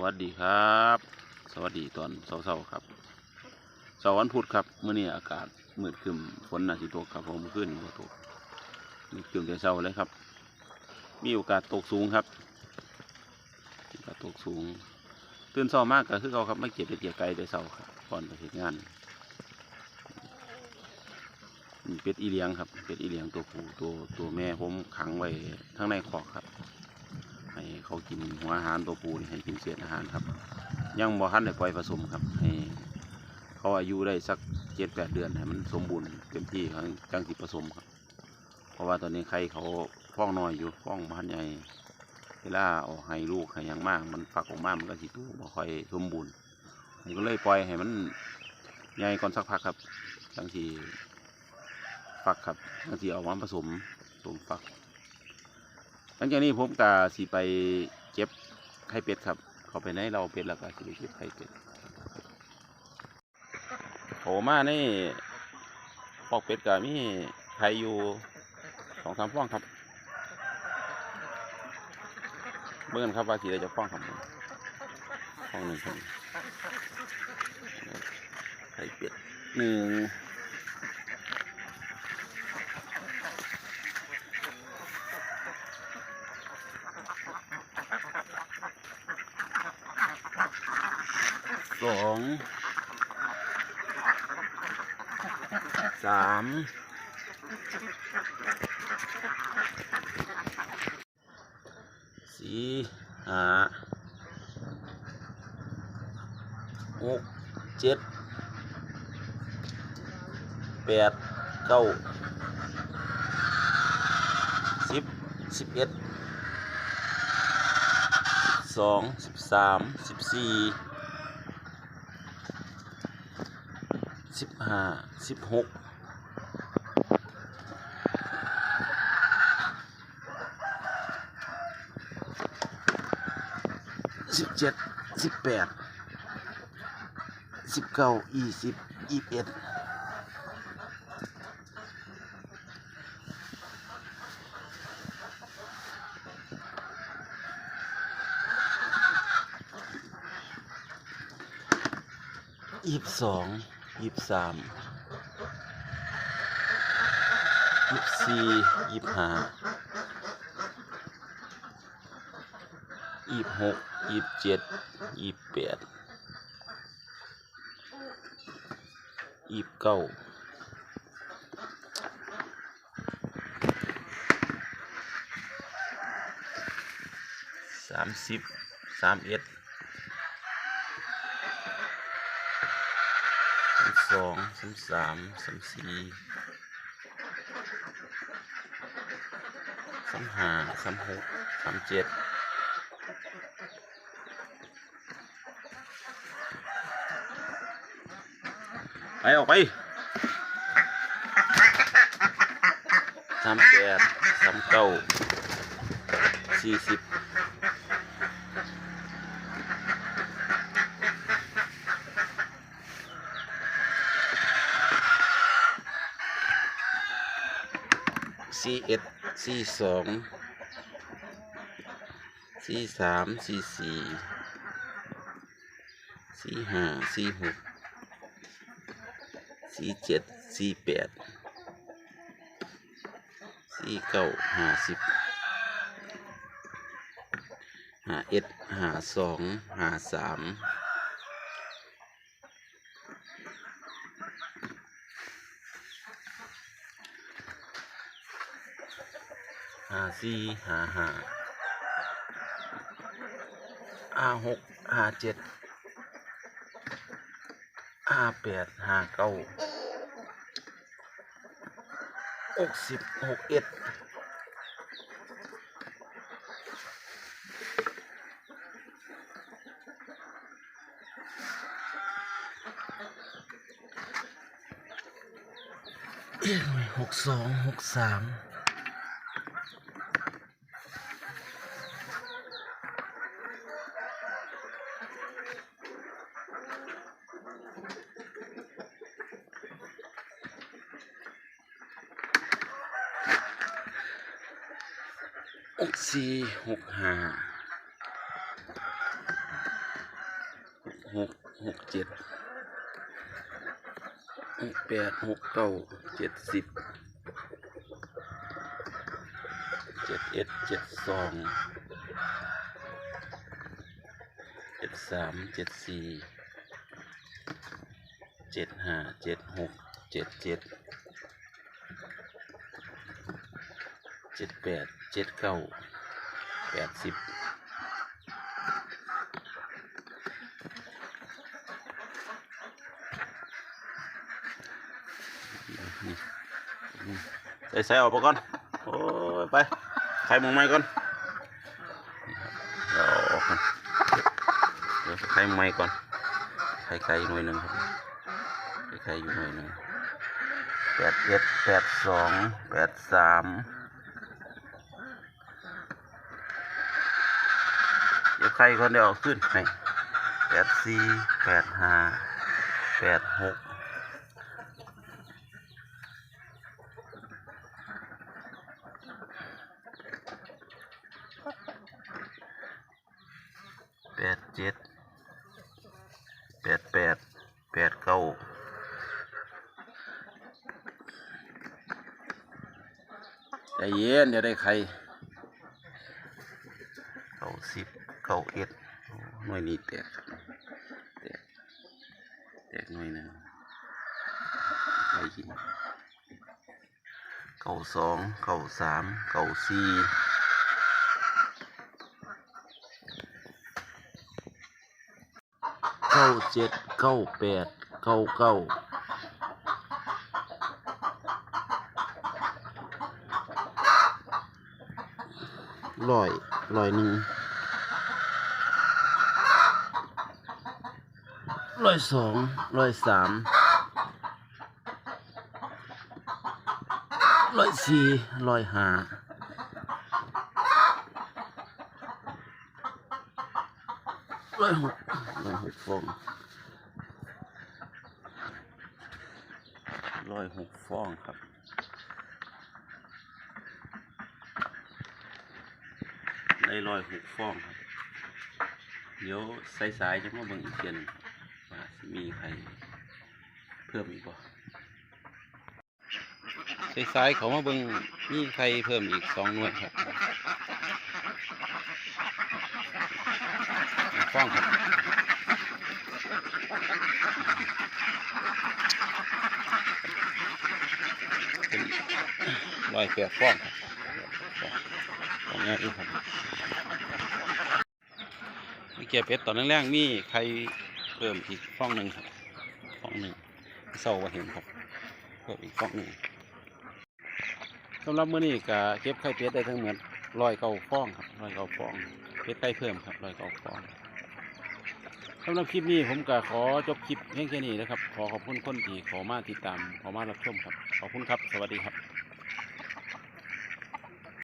วัสดีครับ สวัสดีตอนเช้าๆครับเช้าวันพุธครับเมื่อนี้อากาศมืดคึมฝนน่าสิตกครับผมขึ้นบ่ตกมืดคึมแต่เช้าเลยครับ มีโอกาสตกสูงครับโอกาสตกสูง ตื่นเช้ามากก็คือเขาครับไม่เก็บไปเกี่ยไก่แต่เช้าครับก่อนไปเหตุงานเป็ดอีเลียงครับเป็ดอีเลียงตัวผู้ตัวตัวแม่ผมขังไว้ทั้งในคอกครับ เขากินหัวอาหารตัวผู้นี่ให้กินเศษอาหารครับ ยังบ่ทันได้ปล่อยผสมครับ ให้เขาอายุได้สักเจ็ดแปดเดือนให้มันสมบูรณ์เต็มที่ครับจังสิผสมครับ เพราะว่าตอนนี้ไข่เขาฟ้องน้อยอยู่ฟ้องบ้านใหญ่เวลาออกให้ลูกให้ยังมาก มันฟักออกมามันก็สิตัวบ่ค่อยสมบูรณ์ผมก็เลยปล่อยให้มันใหญ่ก่อนสักพักครับจังสิฟักครับจังสิเอามาผสมผสมฟัก ลังจากนี้ผมกะสิไปเก็บไข่เป็ดครับ เขาไปในเราเป็ดแล้วก็สิไปเก็บไข่เป็ดโผมาในปอกเป็ดก็มีไข่อยู่สองสามฟองครับ เบิ่งกันครับว่าสีได้จะฟองครับฟองหนึ่งครับไข่เป็ดหนึ่ง สองสามสี่ห้าหกเจ็ดแปดเก้าสิบสิบเอ็ดสิบสองสิบสามสิบสี่ สิบห้าสิบหกสิบเจ็ดสิบแปดสิบเก้ายี่สิบยี่สิบเอ็ดยี่สิบสอง ยี่สิบสามยี่สิบสี่ยี่สิบห้ายี่สิบหกยี่สิบเจ็ดยี่สิบแปดยี่สิบเก้าสามสิบสามเอ็ด สองสามสามสามสี่สามห้าสามหกสามเจ็ดไปออกไปสามแปดสามเก้าสี่สิบ สี่เอ็ดสี่สองสี่สามสี่สี่สี่ห้าสี่หกสี่เจ็ดสี่แปดสี่เก้าห้าสิบห้าเอ็ดห้าสองห้าสาม หาสี่ห้าห้าห้าหกห้าเจ็ดห้าแปดห้าเก้าหกสิบหกเอ็ดเอ็ดหกสองหกสาม สี่หกห้าหกหกเจ็ดหกแปดหกเก้าเจ็ดสิบเจ็ดเอ็ดเจ็ดสองเจ็ดสามเจ็ดสี่เจ็ดห้าเจ็ดหกเจ็ดเจ็ดเจ็ดแปดเจ็ดเก้า แปดสิบใส่ใส่ออกไปก่อน โอ้ยไปไข่มองไม้ก่อนเดี๋ยวอาออกก่อนเดี๋ยวไข่มองไม้ก่อน ไข่ไข่หน่วยหนึ่งครับ ไข่ไข่อยู่หน่วยหนึ่งแปดเอ็ดแปดสองแปดสาม ดี๋ยวไข่ก่อนเดี๋ยวเอาขึ้นให้แปดสี่แปดห้าแปดหกแปดเจ็ดแปดแปดแปดเก้าใจเย็นเดี๋ยวได้ใครเก้าสิบ เก้าเอ็ดหน่วยนี้แตกครับแตกแตกหน่วยหนึ่งใครกินเก้าสองเก้าสามเก้าสี่เก้าเจ็ดเก้าแปดเก้าเก้าร้อยร้อยหนึ่ง ร้อยสองร้อยสามร้อยสี่ร้อยห้าร้อยหกร้อยหกฟองร้อยหกฟองครับได้ร้อยหกฟองครับ เดี๋ยวสายๆจะมาเบิ่งอีกเทียนง มีใครเพิ่มอีกบ่สายๆเขามาเบิ่งมีใครเพิ่มอีกสองหน่วยครับฟองครับเป็นร้อยแปดฟองครับฟองนี้อีกครับมีเกียเป็ดตอนแรกๆมีใคร พิ่มอีกฟองหนึ่งครับฟองหนึ่งเศร้าว่าเห็นครับเพิ่มอีกฟองหนึ่งสำหรับมื้อนี้ก็เก็บไข่เป็ดได้ทั้งหมดร้อยเก้าฟองครับร้อยเก้าฟองเป็ดไก่เพิ่มครับร้อยเก้าฟองสำหรับคลิปนี้ผมก็ขอจบคลิปเพียงแค่นี้นะครับ ขอขอบคุณคนที่ขอมาติดตามขอมารับชมครับ ขอบคุณครับ สวัสดีครับ